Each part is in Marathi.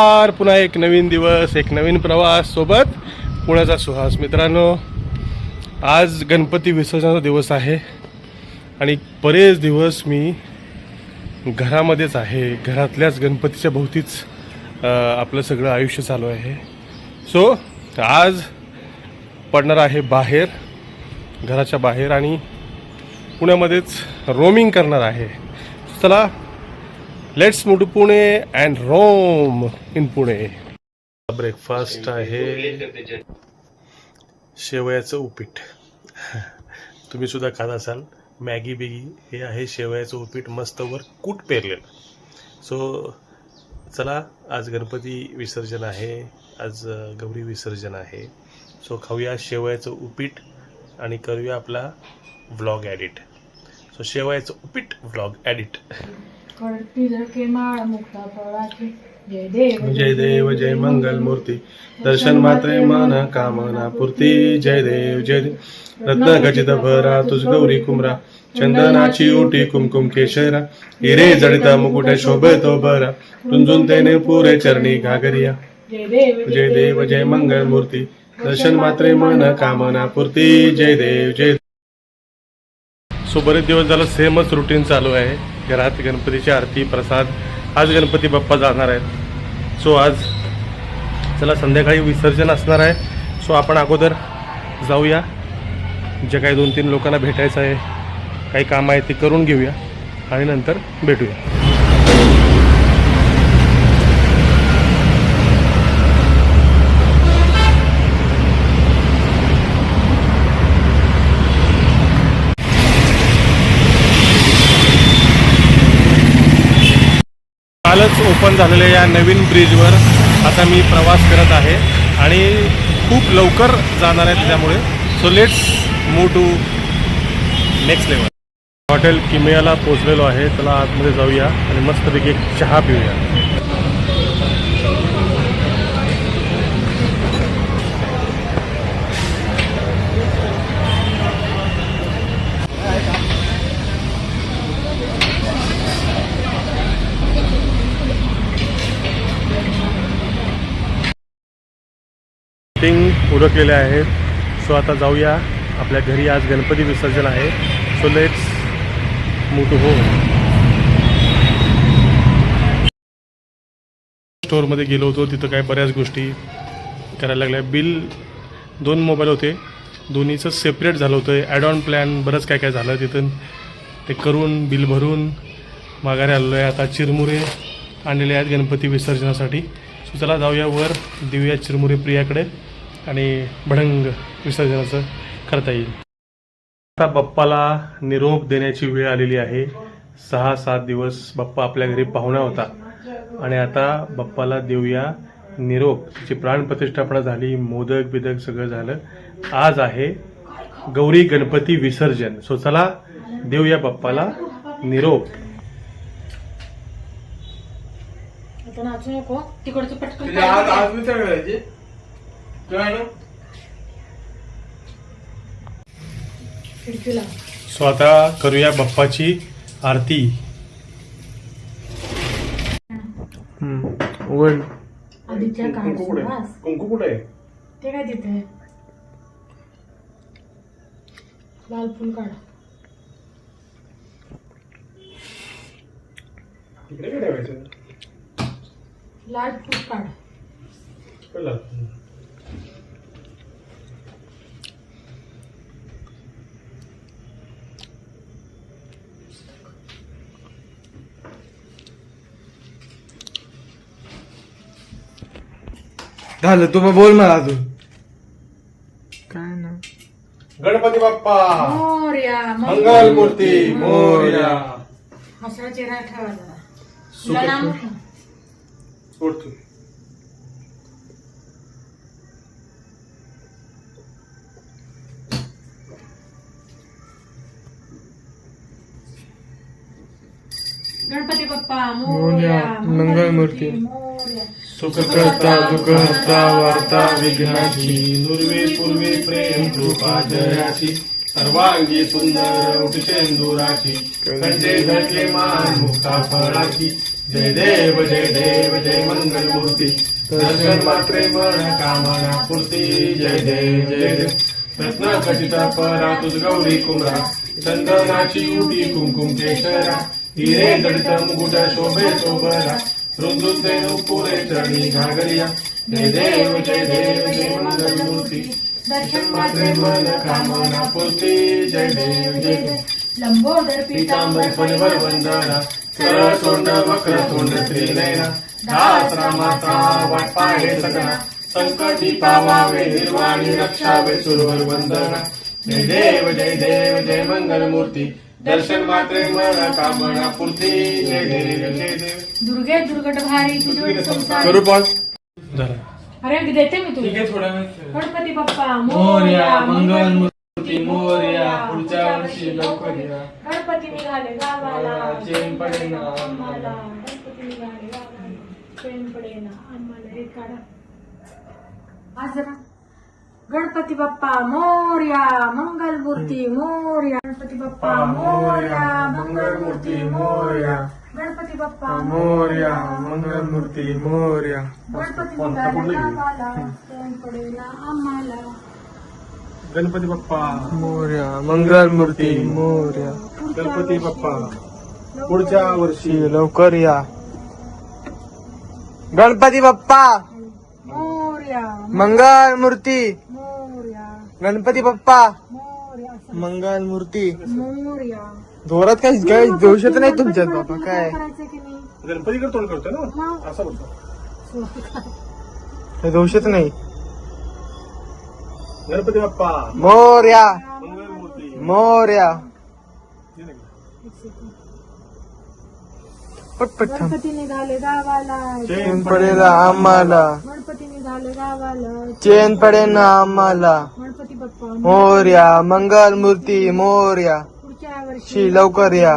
नमस्कार. पुन्हा एक नवीन दिवस एक नवीन प्रवास सोबत पुण्याचा सुहास. मित्रांनो आज गणपती विसर्जनाचा दिवस आहे आणि बरेच दिवस मी घरामध्येच आहे. घरातल्याच गणपतीच्या भोवतीच आपलं सगळं आयुष्य चालू आहे. सो आज पडणार आहे बाहेर घराच्या बाहेर आणि पुण्यामध्येच रोमिंग करणार आहे. चला let's move to Pune and roam in Pune breakfast आहे. शेवयाचं उपीट. तुम्ही सुद्धा खात असाल. मॅगी बिगी हे आहे शेवयाचं उपीट मस्तवर कूट पेरलेलं. सो चला आज गणपती विसर्जन आहे. आज गौरी विसर्जन आहे. सो खाऊया शेवयाचं उपीट आणि करूया आपला व्लॉग ॲडिट सो शेवयाचं उपीट व्लॉग ॲडिट करती झळके माळ मुक्ता फळाची जय देव जय देव जय मंगल मूर्ती दर्शन मात्रे मन कामना पूर्ती. जय देव जय देव. रत्न खचित भरा तुझ गौरी कुमरा चंदनाची ओटी कुमकुम केशरा. हिरे जडिता मुकुट शोभतो बरा. रुंजून तेने पुरे चरणी घागरिया. जय देव जय देव जय मंगल मूर्ती दर्शन मात्रे मन कामना पूर्ती. जय देव जय सो बरेच दिवस झालं सेमच रुटीन चालू आहे. घरात गणपतीची आरती प्रसाद. आज गणपती बाप्पा जाणार आहेत. सो आज चला संध्याकाळी विसर्जन असणार आहे. सो आपण अगोदर जाऊया. जे काही दोन तीन लोकांना भेटायचं आहे काही काम आहे ते करून घेऊया आणि नंतर भेटूया. नुकतंच ओपन झालेल्या या नवीन ब्रिजवर आता मी प्रवास करत आहे आणि खूप लवकर जाणार आहे त्यामुळे so let's move to next level hotel किमियाला पोचलेलो आहे. चला आतमध्ये जाऊया आणि मस्तपैकी एक चहा पिऊया. उरकलेले आहेत सो आता जाऊया. आपल्या घरी आज गणपती विसर्जन आहे. So let's move to home स्टोअरमध्ये गेलो होतो. तिथं काय बऱ्याच गोष्टी करायला लागल्या. बिल दोन मोबाईल होते. दोन्हीचं सेपरेट झालं होतं. ॲड ऑन प्लॅन बरंच काय काय झालं तिथून. ते करून बिल भरून माघारी आलेलो आहे. आता चिरमुरे आणलेले आहेत गणपती विसर्जनासाठी. सो चला जाऊया वर. देऊया चिरमुरे प्रियाकडे. आणि भडंग विसर्जनाचं करता येईल. आता बाप्पाला निरोप देण्याची वेळ आलेली आहे. सहा सात दिवस बाप्पा आपल्या घरी पाहुणा होता. आणि आता बाप्पाला देऊया निरोप. तिची प्राणप्रतिष्ठापना झाली मोदक बिदक सगळं झालं. आज आहे गौरी गणपती विसर्जन. सो चला देऊया बाप्पाला निरोप. आता नाचू नको. तिकडचं पटकन सो आता करूया बाप्पाची आरती. कुंकू कुठे? कुंकू ते काय तिथे? लाल फुल काढा. इकडे काय ठेवायचं? लाल फुल काढा. झालं तू मग बोल मला अजून. काय ना? गणपती बाप्पा. मोर्या मंगल मूर्ती. मोर्या. हसरा चेहरा ठेवा जरा सुख- तुला नाम सोड तू. गणपती बाप्पा मोरया, मंगलमूर्ती. मोरया. सुखकर्ता दुःखहर्ता वार्ता विघ्नाची नुर्वे पूर्वे प्रेम कृपा जयाची सर्वांगी सुंदर उठशेंदुराची कंठे घटले मान मुक्ता फळाची जय देव जय देव जय मंगल मूर्ती दर्शन मात्रे मन कामना पूर्ती। जय देव जय देव। रत्न खचित परा तुझ गौरी कुमरा चंदनाची उटी कुंकुम केशरा। हिरे जडित मुकुट शोभे शोभरा। रुद्रुते पुरे चरणी घागरिया जय देव जय देव जय मंगल मूर्ती दर्शन मात्रे मन कामना पूर्ती जय देव जय देव। लंबोदर पीतांबर परिवर वंदना। सरळ तोंड वक्र तोंड त्रिनयना। दास माता वाट पाहे सगळा संकटी पावावे निर्वाणी रक्षावे सुरवर वंदना। जय देव जय देव जय मंगल मूर्ती दर्शन मात्रे मन कामना पूर्ती दुर्गे दुर्गट भारी तुझे संसार. करू पण झालं अरे देते मी तुला. गणपती बाप्पा मोरया मंगल मूर्ती मोरया पुढच्या वर्षी लवकर या गणपती. निघाले गावाला. चेन पडेना आम्हाला. गणपती निघाले गावाला. चेन पडेना आम्हाला. हे काढा. आज जरा. गणपती बाप्पा मोर्या मंगल मूर्ती मोर्या. गणपती बाप्पा मोर्या मंगल मूर्ती मोर्या. गणपती बाप्पा मोरया मंगल मूर्ती मोरया. गणपती आम्हाला. गणपती बाप्पा. मोरया मंगल मूर्ती मोरया. गणपती बाप्पा. पुढच्या वर्षी. लवकर या. गणपती बाप्पा. मोर्या. मंगल मूर्ती मोर्या. गणपती बाप्पा. मोर्या. मंगल मूर्ती मोर्या. जोरात काही काय जोशात नाही तुमच्यात बाबा काय? नाही? गणपतीकडे तोंड करतोय ना? असं बोलतो. काय जोशात नाही. गणपती बाप्पा. मोरया. मंगल मूर्ती मोरया पटपट थांब. गणपती निघाले गावाला. चेन पडेल आम्हाला. गणपती निघाले गावाला. चेन पडेल आम्हाला. गणपती बाप्पा मोरया. मंगल मूर्ती मोरया. शी लवकर या.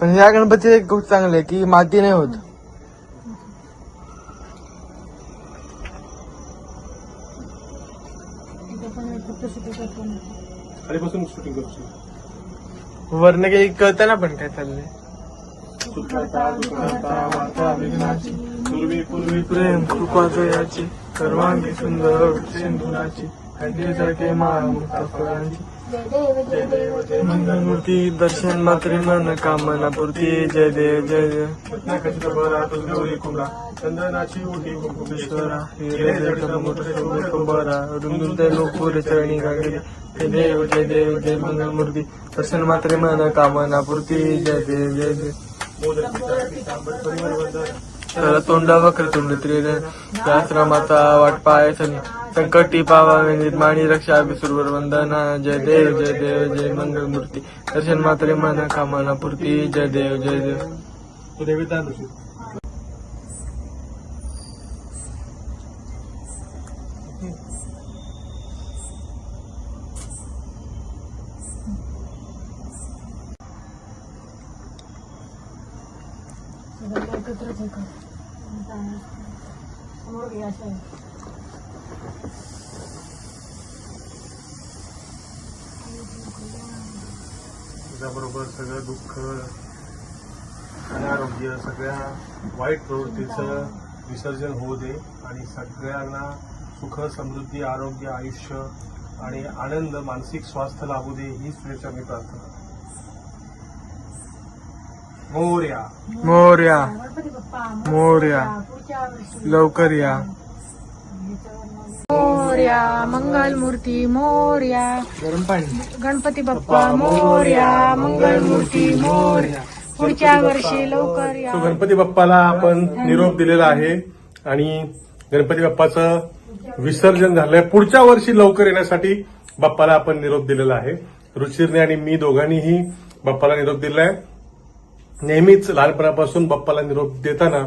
पण ह्या गणपती एक गोष्ट चांगली की माती नाही होत. शूटिंग करू वरनं काही कळतं ना पण काय चाललंय? पूर्वी पूर्वी प्रेम जयाची सर्वांगी सुंदर सिंधुराची मंगलमूर्ती दर्शन मात्रे मन कामना पूर्ती जय देव जय देव गौरी चंदनाची उठी कुंभारा पुरे चरणी गागरी जय देव जय देव जय मंगलमूर्ती दर्शन मात्रे मन कामना पूर्ती जय देव जय देव तर तोंड वक्र तोंड त्रिर शास्त्र माता वाट पाय सनी संकटी पावावे निर्माणी रक्षा विसुरवर वंदना जय देव जय देव जय मंगल मूर्ती दर्शन मात्रे मन कामना पूर्ती जय देव जय देव. तू देवीता ऋषी सगळ्यांना एकत्रच हे सगळं दुःख अनारोग्य सगळ्या वाईट प्रवृत्तीचं विसर्जन होऊ दे आणि सगळ्यांना सुख समृद्धी आरोग्य आयुष्य आणि आनंद मानसिक स्वास्थ्य लाभू दे ही शुभेच्छा मी प्रार्थना मोर्या. मोर्या. गणपती बाप्पा मोरया. लवकर या. मोर्या मंगल मूर्ती मोर्या. गरम पाणी. गणपती बाप्पा मोर्या. मंगल मूर्ती मोर्या. पुढच्या वर्षी लवकर या. तो गणपती बाप्पाला आपण निरोप दिलेला आहे आणि गणपती बाप्पाचं विसर्जन झालंय. पुढच्या वर्षी लवकर येण्यासाठी बाप्पाला आपण निरोप दिलेला आहे. रुचिरने आणि मी दोघांनीही बाप्पाला निरोप दिलाय. नेहमीच लहानपणापासून बाप्पाला निरोप देताना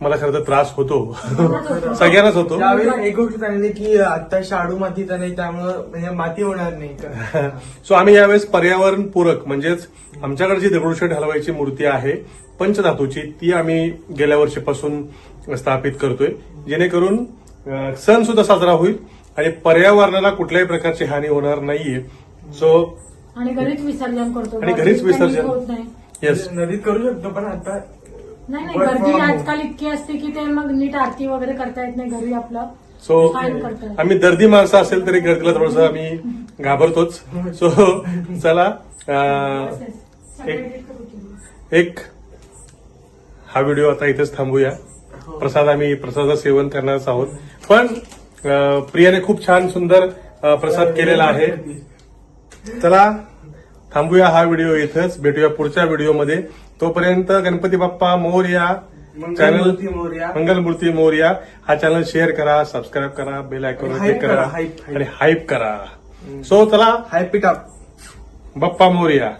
मला खरं तर त्रास होतो. सगळ्यांनाच होतो. त्यावेळी एक गोष्ट चांगली की आता शाडू मातीचा नाही त्यामुळं म्हणजे माती होणार नाही. सो आम्ही यावेळेस पर्यावरण पूरक म्हणजेच आमच्याकडे जी दगडूशेठ हलवाईची मूर्ती आहे पंचधातूची ती आम्ही गेल्या वर्षीपासून स्थापित करतोय. जेणेकरून सण सुद्धा साजरा होईल आणि पर्यावरणाला कुठल्याही प्रकारची हानी होणार नाहीये. सो आणि घरीच विसर्जन करतो. आणि घरीच विसर्जन. येस नदीत करू शकतो पण आता नाही नाही Work गर्दी from home. आजकाल इतकी असते की ते मग नीट आरती वगैरे करता येत नाही घरी आपलं. सो करतात. आम्ही दर्दी माणसं असेल तरी गर्दीला थोडस आम्ही घाबरतोच. सो चला अं, एक एक हा व्हिडिओ आता इथेच थांबूया. प्रसाद आम्ही प्रसादाचं सेवन करणारच आहोत. पण अं, प्रियाने खूप छान सुंदर अं, प्रसाद केलेला आहे. चला. थांबूया हा व्हिडिओ इथंच. भेटूया पुढच्या व्हिडिओमध्ये. तोपर्यंत गणपती बाप्पा मोरया चॅनल मंगलमूर्ती मोरया. हा चॅनल शेअर करा सबस्क्राईब करा बेल Hype क्लिक करा. आणि हाईप करा. सो चला. हॅपी टाप बाप्पा मोरया.